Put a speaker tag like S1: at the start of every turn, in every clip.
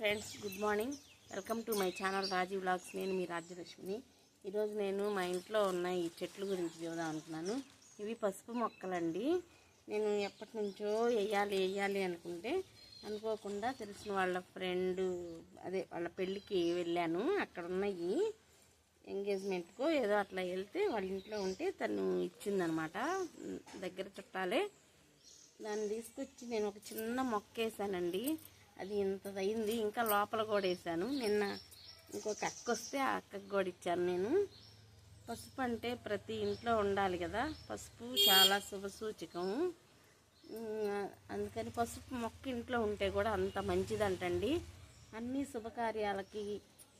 S1: Friends good morning. Welcome to my channel Raji vlogs. నేను మీ రాజ్యలక్ష్మిని. ఈరోజు నేను మా ఇంట్లో ఉన్న ఈ చెట్ల గురించి చూద్దాం అనుకున్నాను. ఇవి పసుపు మొక్కలండి. నేను ఎప్పటి నుంచో వేయాలి వేయాలి అనుకుంటే అనుకోకుండా తెలిసిన వాళ్ళ ఫ్రెండ్ అదే వాళ్ళ పెళ్ళికి వెళ్ళాను. అక్కడ ఉన్నాయి ఎంగేజ్మెంట్కు ఏదో అట్లా వెళ్తే వాళ్ళ ఇంట్లో ఉంటే తను ఇచ్చిందనమాట. దగ్గర చుట్టాలే. దాన్ని తీసుకొచ్చి నేను ఒక చిన్న మొక్క వేసానండి. అది ఇంత అయింది ఇంకా లోపల కూడా వేసాను. నిన్న ఇంకొక అక్క వస్తే ఆ అక్కకు కూడా ఇచ్చాను నేను. పసుపు అంటే ప్రతి ఇంట్లో ఉండాలి కదా. పసుపు చాలా శుభ సూచకం. అందుకని పసుపు మొక్క ఇంట్లో ఉంటే కూడా అంత మంచిదంటండి. అన్ని శుభకార్యాలకి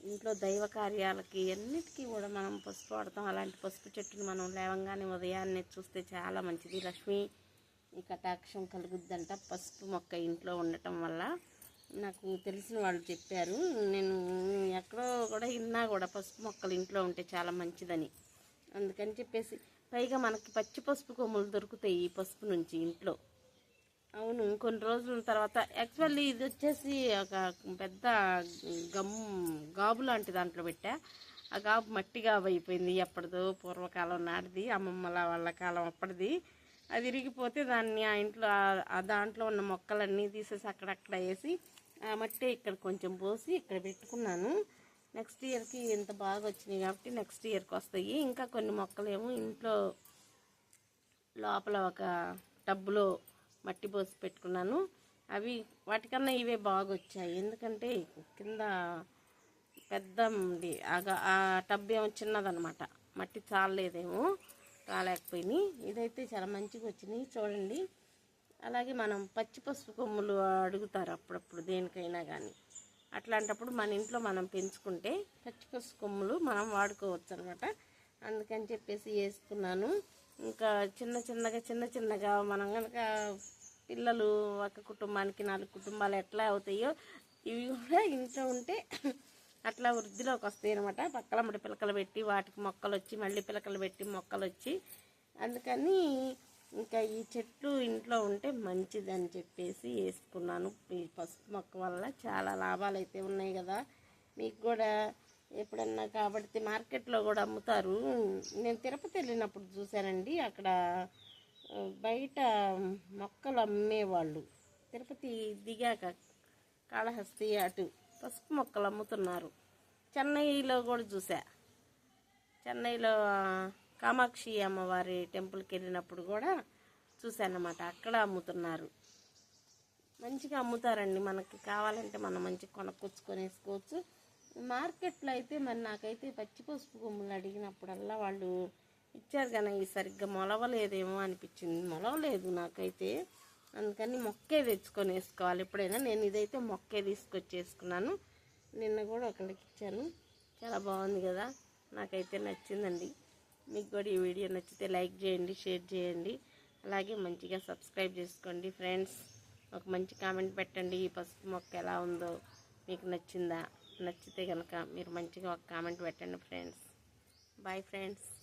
S1: ఇంట్లో దైవ కార్యాలకి అన్నిటికీ కూడా మనం పసుపు వాడతాం. అలాంటి పసుపు చెట్టుని మనం లేవంగానే ఉదయాన్నే చూస్తే చాలా మంచిది. లక్ష్మి కటాక్షం కలుగుద్దంట పసుపు మొక్క ఇంట్లో ఉండటం వల్ల. నాకు తెలిసిన వాళ్ళు చెప్పారు నేను ఎక్కడో కూడా విన్నా కూడా పసుపు మొక్కలు ఇంట్లో ఉంటే చాలా మంచిదని. అందుకని చెప్పేసి పైగా మనకి పచ్చి పసుపు కొమ్ములు దొరుకుతాయి ఈ పసుపు నుంచి ఇంట్లో. అవును కొన్ని రోజుల తర్వాత యాక్చువల్లీ ఇది వచ్చేసి ఒక పెద్ద గమ్ గాబు లాంటి దాంట్లో పెట్టా. ఆ గాబు మట్టి గాబు అయిపోయింది ఎప్పటిదో పూర్వకాలం నాటిది అమ్మమ్మల వాళ్ళ కాలం అప్పటిది. అది విరిగిపోతే దాన్ని ఆ ఇంట్లో ఆ- దాంట్లో ఉన్న మొక్కలన్నీ తీసేసి అక్కడక్కడ వేసి ఆ మట్టి ఇక్కడ కొంచెం పోసి ఇక్కడ పెట్టుకున్నాను. నెక్స్ట్ ఇయర్కి ఇంత బాగా వచ్చినాయి కాబట్టి నెక్స్ట్ ఇయర్కి వస్తాయి. ఇంకా కొన్ని మొక్కలేమో ఇంట్లో లోపల ఒక టబ్బులో మట్టి పోసి పెట్టుకున్నాను. అవి వాటికన్నా ఇవే బాగా వచ్చాయి. ఎందుకంటే కింద పెద్ద ఉంది. ఆ టబ్ ఏమో చిన్నదనమాట మట్టి చాలలేదేమో. కాలేకపోయినాయి. ఇదైతే చాలా మంచిగా వచ్చినాయి చూడండి. అలాగే మనం పచ్చి పసుపు కొమ్ములు అడుగుతారు అప్పుడప్పుడు దేనికైనా కానీ అట్లాంటప్పుడు మన ఇంట్లో మనం పెంచుకుంటే పచ్చి పసుపు కొమ్ములు మనం వాడుకోవచ్చు అనమాట అందుకని చెప్పేసి వేసుకున్నాను. ఇంకా చిన్న చిన్నగా చిన్న చిన్నగా మనం కనుక పిల్లలు ఒక కుటుంబానికి నాలుగు కుటుంబాలు ఎట్లా అవుతాయో ఇవి కూడా ఇంట్లో ఉంటే ఇట్లా వృద్ధిలోకి వస్తాయి అనమాట పక్కల పిలకలు పెట్టి వాటికి మొక్కలు వచ్చి మళ్ళీ పిలకలు పెట్టి మొక్కలు వచ్చి. అందుకని ఇంకా ఈ చెట్లు ఇంట్లో ఉంటే మంచిదని చెప్పేసి వేసుకున్నాను. ఈ పసుపు మొక్క వల్ల చాలా లాభాలు అయితే ఉన్నాయి కదా. మీకు కూడా ఎప్పుడన్నా కాబట్టి మార్కెట్లో కూడా అమ్ముతారు. నేను తిరుపతి వెళ్ళినప్పుడు చూశానండి. అక్కడ బయట మొక్కలు అమ్మేవాళ్ళు. తిరుపతి దిగాక కాళహస్తి అటు పసుపు మొక్కలు అమ్ముతున్నారు. చెన్నైలో కూడా చూసా. చెన్నైలో కామాక్షి అమ్మవారి టెంపుల్కి వెళ్ళినప్పుడు కూడా చూశానమాట అక్కడ అమ్ముతున్నారు. మంచిగా అమ్ముతారండి. మనకి కావాలంటే మనం మంచిగా కొనుక్కొచ్చుకొని వేసుకోవచ్చు మార్కెట్లో అయితే మరి నాకైతే పచ్చి పసుపు కొమ్ములు అడిగినప్పుడల్లా వాళ్ళు ఇచ్చారు కానీ ఈ సరిగ్గా మొలవలేదేమో అనిపించింది. మొలవలేదు నాకైతే. అందుకని మొక్కే తెచ్చుకొని వేసుకోవాలి ఎప్పుడైనా నేను ఇదైతే మొక్కే తీసుకొచ్చేసుకున్నాను. నిన్న కూడా ఒకళ్ళకి ఇచ్చాను. చాలా బాగుంది కదా. నాకైతే నచ్చిందండి. మీకు కూడా ఈ వీడియో నచ్చితే లైక్ చేయండి షేర్ చేయండి. అలాగే మంచిగా సబ్స్క్రైబ్ చేసుకోండి ఫ్రెండ్స్. ఒక మంచి కామెంట్ పెట్టండి. ఈ పసుపు మొక్క ఎలా ఉందో మీకు నచ్చిందా? నచ్చితే కనుక మీరు మంచిగా ఒక కామెంట్ పెట్టండి ఫ్రెండ్స్. Bye friends